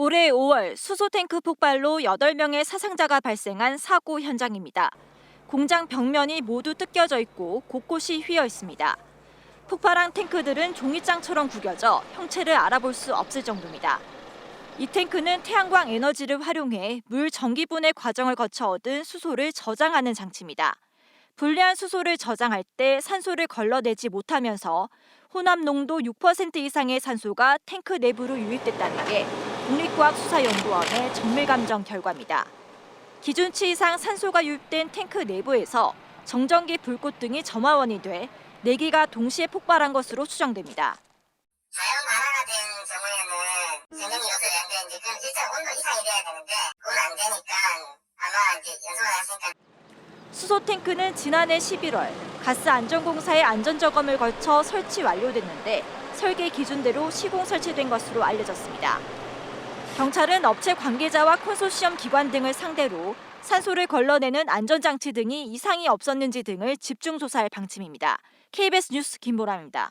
올해 5월 수소탱크 폭발로 8명의 사상자가 발생한 사고 현장입니다. 공장 벽면이 모두 뜯겨져 있고 곳곳이 휘어 있습니다. 폭발한 탱크들은 종이장처럼 구겨져 형체를 알아볼 수 없을 정도입니다. 이 탱크는 태양광 에너지를 활용해 물 전기분해 과정을 거쳐 얻은 수소를 저장하는 장치입니다. 불리한 수소를 저장할 때 산소를 걸러내지 못하면서 혼합 농도 6% 이상의 산소가 탱크 내부로 유입됐다는 게 국립과학수사연구원의 정밀 감정 결과입니다. 기준치 이상 산소가 유입된 탱크 내부에서 정전기 불꽃 등이 점화원이 돼 4기가 동시에 폭발한 것으로 추정됩니다. 자연 발화가 된 경우에는 요소를 연결인지 그럼 일정 온도 이상이 돼야 되는데 그건 안 되니까 아마 이제 연소가 났으니까 수소 탱크는 지난해 11월 가스 안전공사의 안전 점검을 거쳐 설치 완료됐는데 설계 기준대로 시공 설치된 것으로 알려졌습니다. 경찰은 업체 관계자와 콘소시엄 기관 등을 상대로 산소를 걸러내는 안전장치 등이 이상이 없었는지 등을 집중 조사할 방침입니다. KBS 뉴스 김보람입니다.